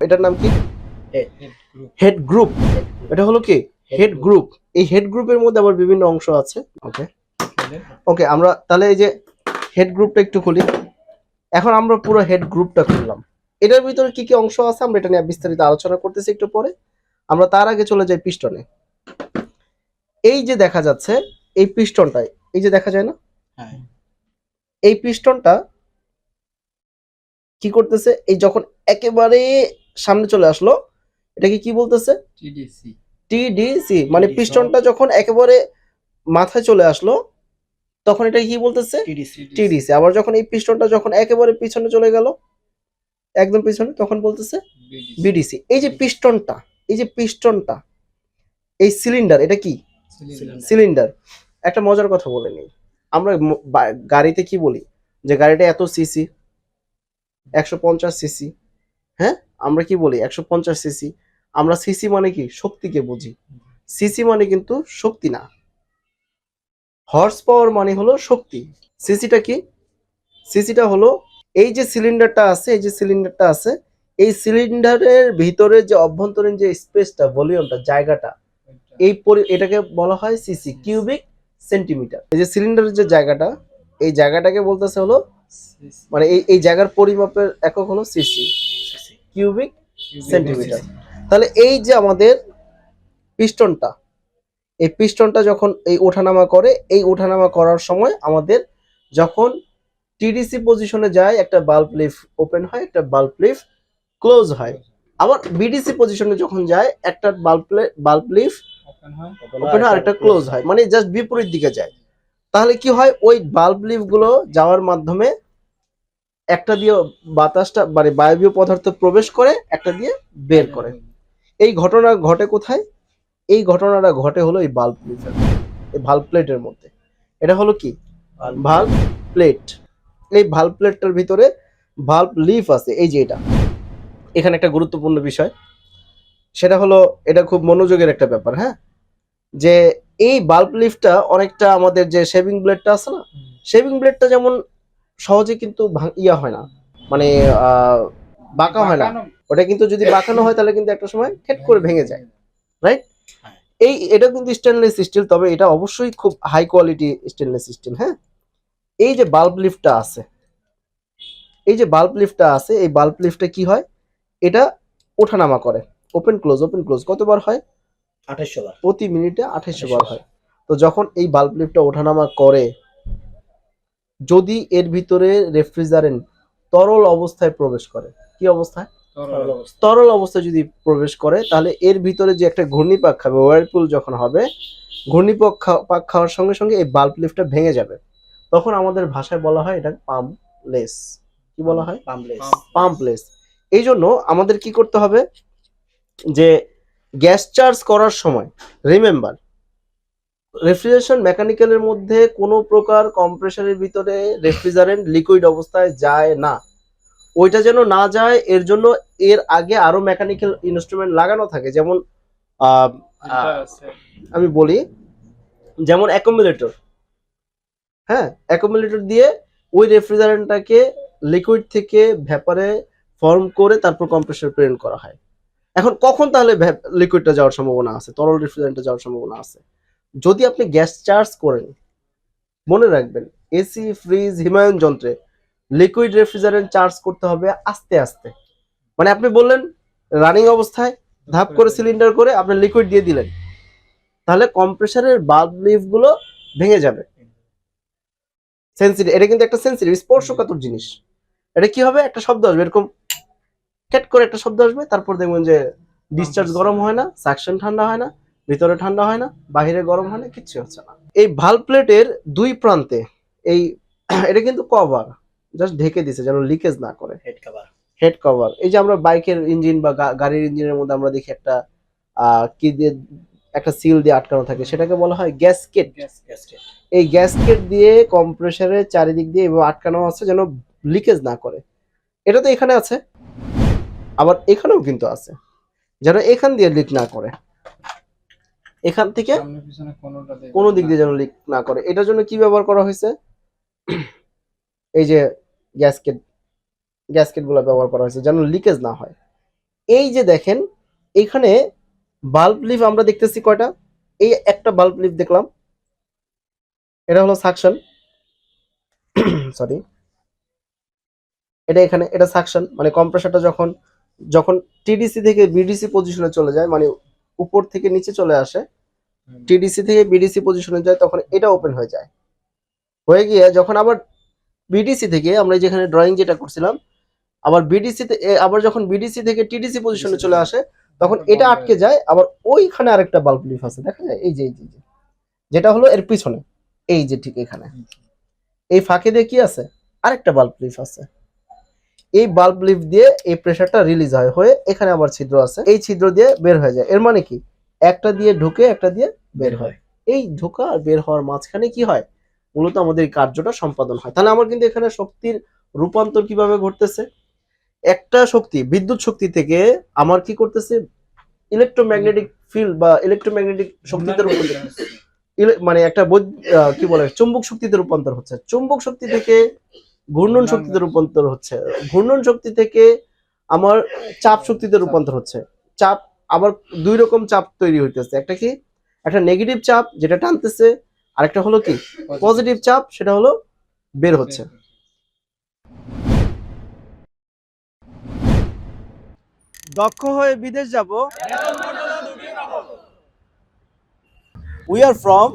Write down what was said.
এটার নাম কি? হেড গ্রুপ এটা হলো কি? হেড গ্রুপ এই হেড গ্রুপের মধ্যে আবার বিভিন্ন অংশ আছে। ওকে ওকে আমরা তাহলে এই যে হেড গ্রুপটা একটু খুলি। এখন আমরা পুরো হেড গ্রুপটা খুললাম। এটার ভিতরে কি কি অংশ আছে আমরা এটা নিয়ে বিস্তারিত আলোচনা করতেছি একটু পরে। আমরা তার আগে চলে যাই পিস্টনে। এই যে দেখা যাচ্ছে এই পিস্টনটাই এই যে দেখা যায় না? হ্যাঁ। এই পিস্টনটা কি করতেছে? এই যখন একেবারে সামনে চলে আসলো। এটাকে কি বলতেছে? টিডিসি মানে পিস্টনটা যখন একেবারে মাথায় চলে আসলো তখন এটা কি বলতেছে? টিডিসি টিডিসি আবার যখন এই পিস্টনটা যখন একেবারে পিছনে চলে গেল একদম পিছনে তখন বলতেছে বিডিসি এই যে পিস্টনটা এই যে পিস্টনটা এই সিলিন্ডার এটা কি? সিলিন্ডার একটা মজার কথা বলে নিই। আমরা গাড়িতে কি বলি? যে গাড়িটা এত সিসি একশো পঞ্চাশ সিসি হ্যাঁ? আমরা কি বলি? একশো পঞ্চাশ সিসি আমরা সিসি মানে কি? শক্তিকে বুঝি। সিসি মানে কিন্তু শক্তি না। হর্স পাওয়ার মানে হলো শক্তি। সিসিটা কি? সিসিটা হলো এই যে সিলিন্ডারটা আছে, এই যে সিলিন্ডারটা আছে, এই সিলিন্ডারের ভিতরে যে অভ্যন্তরীণ যে স্পেসটা ভলিউমটা জায়গাটা, এই এটাকে বলা হয় সিসি কিউবিক সেন্টিমিটার এই যে সিলিন্ডারের যে জায়গাটা, এই জায়গাটাকে বলতেছে হলো মানে এই এই জায়গার পরিমাপের একক হলো সিসি কিউবিক সেন্টিমিটার তাহলে এই যে আমাদের পিস্টনটা এই পিস্টনটা যখন এই ওঠানামা করে এই ওঠানামা করার সময় আমাদের যখন টিডিসি পজিশনে যায় একটা বাল্ব লিফ ওপেন হয় একটা বাল্ব লিফ ক্লোজ হয়। আবার বিডিসি পজিশনে যখন যায় একটা বাল্ব বাল্ব লিফ ওপেন হয় আরেকটা ক্লোজ হয়। মানে জাস্ট বিপরীত দিকে যায়। তাহলে কি হয়? ওই বাল্ব লিফগুলো যাওয়ার মাধ্যমে একটা দিয়ে বাতাসটা মানে বায়বীয় পদার্থ প্রবেশ করে একটা দিয়ে বের করে। এই ঘটনা ঘটে কোথায়? এই ঘটনাটা ঘটে হলো এই বাল্ব লিফের এই ভাল্ব প্লেটের মধ্যে। এটা হলো কি? ভাল্ব প্লেট এই ভাল্ব প্লেটটার ভিতরে ভাল্ব লিফ আছে। এই যে এটা। এখানে একটা গুরুত্বপূর্ণ বিষয়। সেটা হলো এটা খুব মনোযোগের একটা ব্যাপার হ্যাঁ? যে এই বাল্ব লিফটা অনেকটা আমাদের যে শেভিং ব্লেডটা আছে না? শেভিং ব্লেডটা যেমন সহজে কিন্তু ইয়া হয় না। মানে বাঁকা হয় না। ওটা কিন্তু যদি বাঁকানো হয় তাহলে কিন্তু একটা সময় খেট করে ভেঙে যায় রাইট হ্যাঁ। এই এটা কিন্তু স্টেনলেস স্টিল তবে এটা অবশ্যই খুব হাই কোয়ালিটি স্টেনলেস স্টিল হ্যাঁ? এই যে বাল্ব লিফটটা আছে এই যে বাল্ব লিফটটা আছে এই বাল্ব লিফটে কি হয়? এটা ওঠানামা করে। ওপেন ক্লোজ ওপেন ক্লোজ কতবার হয়? আঠাশশো বার। প্রতি মিনিটে আঠাইশশো বার হয়। তো যখন এই বাল্ব লিফটটা ওঠানামা করে যদি এর ভিতরে রেফ্রিজারেন্ট তরল অবস্থায় প্রবেশ করে কি অবস্থায়? তরল অবস্থায় যদি প্রবেশ করে তাহলে এর ভিতরে যে একটা ঘূর্ণিপাক খাবে ওয়ারপুল যখন হবে ঘূর্ণিপাক পাক খাওয়ার সঙ্গে সঙ্গে এই বাল্ব লিফটটা ভেঙে যাবে। তখন আমাদের ভাষায় বলা হয় এটা পাম্পলেস কি বলা হয়? পাম্পলেস পাম্পলেস এই জন্য আমাদের কি করতে হবে? যে গ্যাস চার্জ করার সময় রিমেম্বার রেফ্রিজারেশন মেকানিক্যালের মধ্যে কোনো প্রকার কম্প্রেসারের ভিতরে রেফ্রিজারেন্ট লিকুইড অবস্থায় যায় না। ওইটা যেন না যায় এর জন্য এর আগে আরও মেকানিক্যাল ইনস্ট্রুমেন্ট লাগানো থাকে। যেমন আমি বলি যেমন অ্যাকুমুলেটর হ্যাঁ অ্যাকুমুলেটর দিয়ে ওই রেফ্রিজারেন্টটাকে লিকুইড থেকে ভ্যাপারে ফর্ম করে তারপর কম্প্রেসর প্রেরণ করা হয়। এখন কখন তাহলে লিকুইডটা যাওয়ার সম্ভাবনা আছে? তরল রেফ্রিজারেন্টটা যাওয়ার সম্ভাবনা আছে। যদি আপনি গ্যাস চার্জ করেন, মনে রাখবেন এসি ফ্রিজ হিমায়ন যন্ত্রে লিকুইড রেফ্রিজারেন্ট চার্জ করতে হবে আস্তে আস্তে। মানে আপনি বললেন রানিং অবস্থায় ধাপ করে সিলিন্ডার করে আপনি লিকুইড দিয়ে দিলেন। তাহলে কম্প্রেসারের বাল্ব লিফগুলো ভেঙে যাবে। সেন্সিটিভ এটা কিন্তু একটা সেন্সিটিভ স্পর্শকাতর জিনিস। এটা কি হবে? একটা শব্দ আসবে, এরকম ক্যাট করে একটা শব্দ আসবে, তারপর দেখবেন যে ডিসচার্জ গরম হয় না সাকশন ঠান্ডা হয় না। ভিতরে ঠান্ডা হয় না বাহিরে গরম হয় না কিচ্ছু হচ্ছে না। এই ভালো প্লেটের দুই প্রান্তে এই এটা কিন্তু কভার জাস্ট ঢেকে দিছে যেন লিকেজ না করে। হেড কভার হেড কভার এই যে আমরা বাইকের ইঞ্জিন বা গাড়ির ইঞ্জিনের মধ্যে আমরা দেখি একটা কি দিয়ে একটা সিল দিয়ে আটকানো থাকে সেটাকে বলা হয় গ্যাসকেট গ্যাসকেট এই গ্যাসকেট দিয়ে কম্প্রেসারের চারিদিক দিয়ে এভাবে আটকানো আছে যেন লিকেজ না করে। এটা তো এখানে আছে আবার এখানেও কিন্তু আছে যেন এখান দিয়ে লিক না করে। এখান থেকে কোনো দিক দিয়ে যেন লিক না করে। এটার জন্য কি ব্যবহার করা হয়েছে? এই যে গ্যাসকেট গ্যাসকেটগুলো ব্যবহার করা হয়েছে যেন লিকেজ না হয়। এই যে দেখেন এখানে বাল্ব লিফ আমরা দেখতেছি কয়টা? এই একটা বাল্ব লিফ দেখলাম। এটা হলো সাকশন সরি এটা এখানে এটা সাকশন মানে কম্প্রেসারটা যখন যখন টিডিসি থেকে বিডিসি পজিশনে চলে যায় মানে উপর থেকে নিচে চলে আসে টিডিসি থেকে বিডিসি পজিশনে যায় তখন এটা ওপেন হয়ে যায়। হয়ে গিয়ে যখন আবার বিডিসি থেকে আমরা যেখানে ড্রয়িং যেটা করছিলাম আবার বিডিসি আবার যখন বিডিসি থেকে টিডিসি পজিশনে চলে আসে তখন এটা আটকে যায় আবার ওইখানে আরেকটা বাল্ব লিফ আছে দেখা যায়? এই যে এই যে। যেটা হলো এর পিছনে এই যে ঠিক এখানে। এই ফাঁকে দিয়ে কি আছে? আরেকটা বাল্ব লিফ আছে। এই বাল্ব লিফ দিয়ে এই প্রেসারটা রিলিজ হয় হয়ে এখানে আবার ছিদ্র আছে। এই ছিদ্র দিয়ে বের হয়ে যায়। এর মানে কি? একটা দিয়ে ঢুকে একটা দিয়ে বের হয়। এই ঢোকা আর বের হওয়ার মাঝখানে কি হয়? মূলত আমাদের কার্যটা সম্পাদন হয়। তাহলে আমার কিন্তু এখানে শক্তির রূপান্তর কীভাবে ঘটতেছে? একটা শক্তি বিদ্যুৎ শক্তি থেকে আমার কি করতেছে? ইলেকট্রোম্যাগনেটিক ফিল্ড বা ইলেকট্রোম্যাগনেটিক শক্তিতে রূপান্তর মানে একটা কি বলে? চুম্বক শক্তিতে রূপান্তর হচ্ছে। চুম্বক শক্তি থেকে ঘূর্ণন শক্তিতে রূপান্তর হচ্ছে। ঘূর্ণন শক্তি থেকে আমার চাপ শক্তিতে রূপান্তর হচ্ছে। চাপ আবার দুই রকম চাপ তৈরি হইতেছে। একটা কি? একটা নেগেটিভ চাপ যেটা টানতেছে আরেকটা হলো কি? পজিটিভ চাপ সেটা হলো বের হচ্ছে। দক্ষ হয়ে বিদেশ যাব। We are from